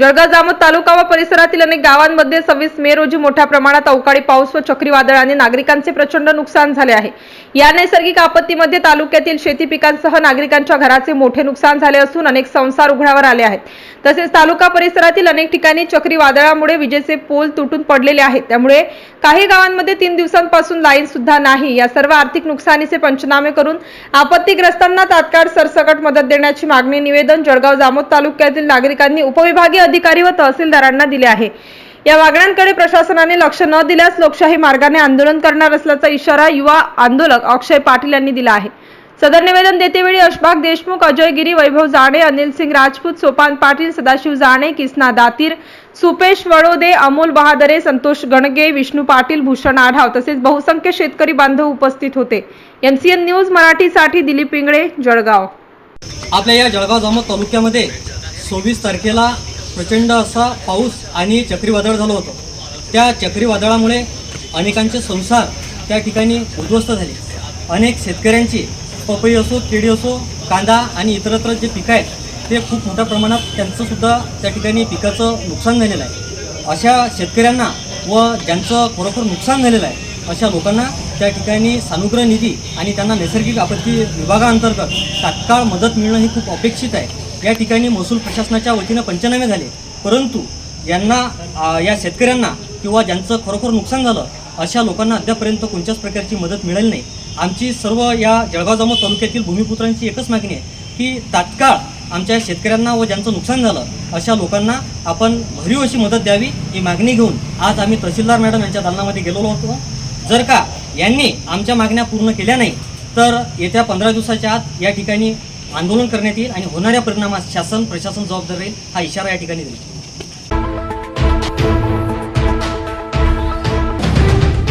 जळगाव जामोद तालुका व परिसरातील अनेक गावांमध्ये सव्वीस मे रोजी मोठ्या प्रमाणात अवकाळी पाऊस व चक्रीवादळाने नागरिकांचे प्रचंड नुकसान झाले आहे. या नैसर्गिक आपत्तीमध्ये तालुक्यातील शेती पिकांसह नागरिकांच्या घराचे मोठे नुकसान झाले असून अनेक संसार उघड्यावर आले आहेत. तसेच तालुका परिसरातील अनेक ठिकाणी चक्रीवादळामुळे विजेचे पोल तुटून पडलेले आहेत. त्यामुळे काही गावांमध्ये तीन दिवसांपासून लाईन सुद्धा नाही. या सर्व आर्थिक नुकसानीचे पंचनामे करून आपत्तीग्रस्तांना तात्काळ सरसकट मदत देण्याची मागणी निवेदन जळगाव जामोद तालुक्यातील नागरिकांनी उपविभागीय अधिकारी व तहसीलदारांना दिले आहे. या मागण्यांकडे प्रशासनाने लक्ष न दिल्यास लोकशाही मार्गाने आंदोलन करणार असल्याचा इशारा युवा आंदोलक अक्षय पाटील यांनी दिला आहे. सदर निवेदन देतेवेळी अशफाक देशमुख अजय गिरी वैभव जाणे अनिल सिंग राजपूत सोपान पाटील सदाशिव जाणे किसना दातीर सुपेश वडोदे अमोल बहादरे संतोष गणगे विष्णू पाटील भूषण आढाव तसेच बहुसंख्य शेतकरी बांधव उपस्थित होते. एमसीएन न्यूज मराठीसाठी दिलीप पिंगळे जळगाव. आपल्या या जळगाव जामोद तालुक्यामध्ये सव्वीस तारखेला प्रचंड असा पाऊस आणि चक्रीवादळ झालं होतं. त्या चक्रीवादळामुळे अनेकांचे संसार त्या ठिकाणी उद्ध्वस्त झाले. अनेक शेतकऱ्यांची पपई असो केळी असो कांदा आणि इतरत्र जे पिकं आहेत ते खूप मोठ्या प्रमाणात त्यांचंसुद्धा त्या ठिकाणी पिकाचं नुकसान झालेलं आहे. अशा शेतकऱ्यांना व ज्यांचं खरोखर नुकसान झालेलं आहे अशा लोकांना त्या ठिकाणी सानुग्रह निधी आणि त्यांना नैसर्गिक आपत्ती विभागाअंतर्गत तात्काळ मदत मिळणं हे खूप अपेक्षित आहे. या ठिकाणी महसूल प्रशासनाच्या वतीनं पंचनामे झाले. परंतु यांना या शेतकऱ्यांना किंवा ज्यांचं खरोखर नुकसान झालं अशा लोकांना अद्यापर्यंत कोणत्याच प्रकारची मदत मिळाली नाही. आमची सर्व या जळगाव जामोद तालुक्यातील भूमिपुत्रांची एकच मागणी आहे की तात्काळ आमच्या शेतकऱ्यांना व ज्यांचं नुकसान झालं अशा लोकांना आपण भरीव अशी मदत द्यावी ही मागणी घेऊन आज आम्ही तहसीलदार मॅडम यांच्या दालनामध्ये गेलेलो होतो. जर का यांनी आमच्या मागण्या पूर्ण केल्या नाही तर येत्या पंधरा दिवसाच्या आत या ठिकाणी आंदोलन करण्यात येईल आणि होणाऱ्या परिणामास शासन प्रशासन जबाबदार राहील हा इशारा या ठिकाणी दिला.